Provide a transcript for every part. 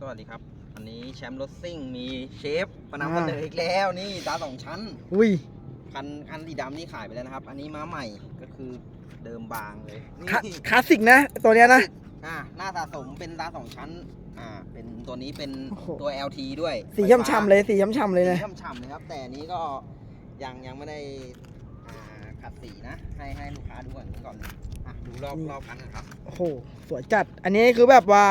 สวัสดีครับ อันนี้แชมป์รถซิ่งมีเชฟประนำอ่าเสนออีกแล้วนี่ตาสองชั้น อุ้ยคันคันสีดำนี่ขายไปแล้วนะครับ อันนี้ม้าใหม่ก็คือเดิมบางเลยนี่คลาคลาสสิกนะ ตัวเนี้ยนะ อ่าหน้าสะสมเป็นตาสองชั้น อ่า เป็นตัวนี้เป็นโอ้โห ตัว LT ด้วยสีช่ำๆเลยสีช่ำๆเลยสีนะช่ำๆเลยครับ แต่อันนี้ก็ยังยังไม่ได้อ่าขัดสีนะ ให้ให้ลูกค้าดูก่อนก่อนเลยอะดูรอบรอบคันนะครับ โอ้โหสวยจัด อันนี้คือแบบว่า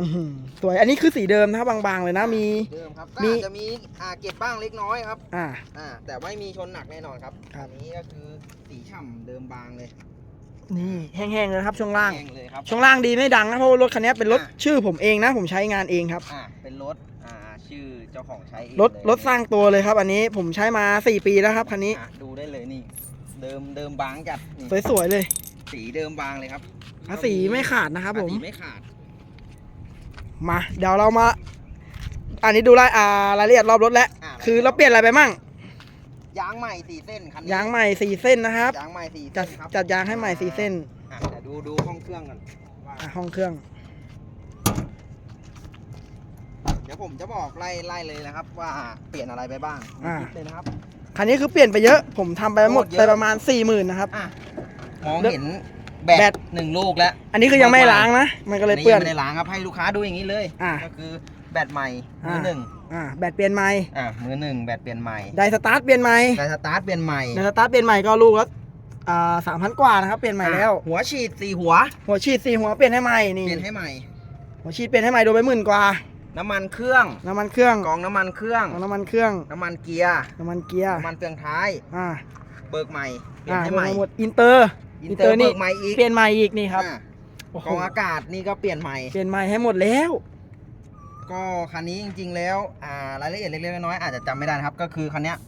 อื้อหือสวยอันนี้คือสีเดิมนะครับบางๆเลยนะมี เดิมครับก็มี อาจจะมีอ่าเก็บบ้างเล็กน้อยครับอ่า อ่าแต่ไม่มีชนหนักแน่นอนครับครับ อันนี้ก็คือสีฉ่ำเดิมบางเลยนี่แห้งๆเลยนะครับช่วงล่าง แห้งเลยครับ ช่วงล่างดีไม่ดังนะเพราะว่ารถคันนี้เป็นรถอะ ชื่อผมเองนะ ผมใช้งานเองครับ อ่าเป็นรถอ่าชื่อเจ้าของใช้เองรถเลยรถสร้างตัวเลยครับ อันนี้ผมใช้มา 4 ปีแล้วครับคันนี้อะดูได้เลยนี่ เดิมเดิมบางจัดนี่สวยๆเลยสีเดิมบางเลยครับอะสีไม่ขาดนะครับผม สีไม่ขาด มาเดี๋ยวเรามา อันนี้ดูรายอ่ารายละเอียดรอบรถแล้วอะคือเราเปลี่ยนอะไรไปมั่งยางใหม่สี่เส้นคันนี้ยางใหม่สี่เส้นนะครับ ยางใหม่สี่จัเส้ดนครับจัดยางให้ใหม่สี่เส้นอะเดี๋ยวดูดูห้องเครื่องกันว่าอะห้องเครื่องเดี๋ยวผมจะบอกไล่ไล่เลยนะครับ ว่าเปลี่ยนอะไรไปบ้างอ่าคลิปเลยนะครับ คันนี้คือเปลี่ยนไปเยอะ ผมทำไปหมดโคตรเยอะ ไปประมาณ4ี่หมื่นนะครับ อะมองเลือกเห็น แบแบตตหนึ่งลูกแล้วอันนี้คือยังไม่ล้างนะ มันก็เลยเปื้อน อัไม่ได้ล้างครับให้ลูกค้าดูอย่างนี้เลยอะก็คือแบตใหม่มืออะหนึ่งอ่าแบตเปลี่ยนใหม่อะมือหนึ่งแบตเปลี่ยนใหม่ไดสตาร์ทเปลี่ยนใหม่แต่สตาร์ทเปลี่ยนใหม่ไดสตาร์ทเปลี่ยนใหม่ก็ลูกละอ่าสามพันกว่านะครับเปลี่ยนใหม่แล้วอะหัวฉีดสี่หัวหัวฉีดสี่หัวเปลี่ยนให้ใหม่นี่เปลี่ยนให้ใหม่ หัวฉีดเปลี่ยนให้ใหม่โดนไปหมื่นกว่าน้ำมันเครื่องน้ำมันเครื่องกองน้ำมันเครื่องของน้ำมันเครื่องน้ำมันเกียร์น้ำมันเกียร์น้ำมันเฟืองท้าย อ่าเบิกใหม่เปลี่ยอ่านให้ใหม่ หมดอินเตอร์ อิอินนเตเตออร์ร์นี่เบิกใหม่อีกเปลี่ยนใหม่อีกนี่ครับอะโอ้โหกองอากาศนี่ก็เปลี่ยนใหม่ เปลี่ยนใหม่ให้หมดแล้ว ก็คันนี้จริง ๆ แล้วอ่ารายละเอียดเล็กๆน้อยๆอาจจะจำไม่ได้นะครับ ก็คือคันเนี้ย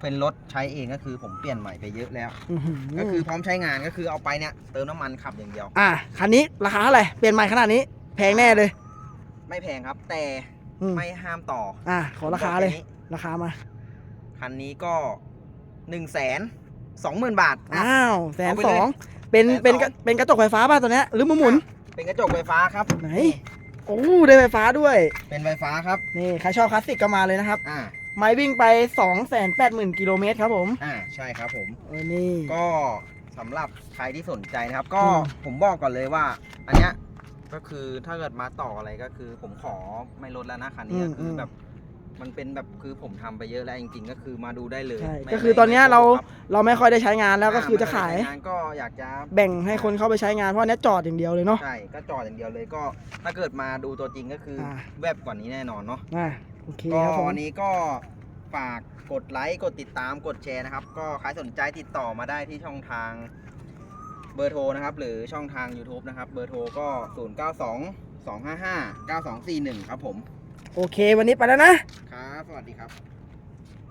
เป็นรถใช้เองก็คือผมเปลี่ยนใหม่ไปเยอะแล้วอื้อหือก็คือพร้อมใช้งานก็คือเอาไปเนี่ยเติมน้ำมันขับอย่างเดียว อ่าคันนี้ราคาเท่าไหร่เปลี่ยนใหม่ขนาดนี้ แพงแน่เลยไม่แพงครับ แต่อืมไม่ห้ามต่ออ่าขอราคาเลยผมบอกแนี้ราคามา คันนี้ก็หนึ่งแสน สองหมื่นบาทอะอ้าวแสนเอาไปสเลยองเป็นแสนสอง เป็นกระเป็นกระจกไฟฟ้าป่ะตัวเนี้ยหรือมือหมุนเป็นกระจกไฟฟ้าครับ ไหนโอ้ได้ไฟฟ้าด้วยเป็นไฟฟ้าครับ นี่ใครชอบคลาสสิกก็มาเลยนะครับอ่า ไม้วิ่งไป 2 8 0 0 0 0กิโลเมตรครับผมอ่า ใช่ครับผม เออนี่ ก็สำหรับใครที่สนใจนะครับ ก็อืม ผมบอกก่อนเลยว่า อันเนี้ยก็คือถ้าเกิดมาต่ออะไรก็คือ ผมขอไม่ลดแล้วนะคันนี้คือแบบ มันเป็นแบบคือผมทำไปเยอะแล้วจริงๆก็คือมาดูได้เลยใช่ไม่ก็คือตอนเนี้ยไม่เราโกงคบเราไม่ค่อยได้ใช้งานแล้วก็คือจะอ่ขาย งานก็อยากจะ แบ่งให้คนเข้าไปใช้งานเพราะอันเนี้ยจอดอย่างเดียวเลยเนาะ ใช่ก็จอดอย่างเดียวเลยก็ ถ้าเกิดมาดูตัวจริงก็คืออา แวบกว่านี้แน่นอนเนาะอ่าโอเคก็ครับผมวันนี้ก็ฝากกดไลค์กดติดตามกดแชร์นะครับ ก็ใครสนใจติดต่อมาได้ที่ช่องทางเบอร์โทรนะครับ หรือช่องทาง YouTube นะครับ เบอร์โทรก็ 0 9 2 2 5 5 9 2 4 1 ครับผม โอเค วันนี้ไปแล้วนะ ครับ สวัสดีครับ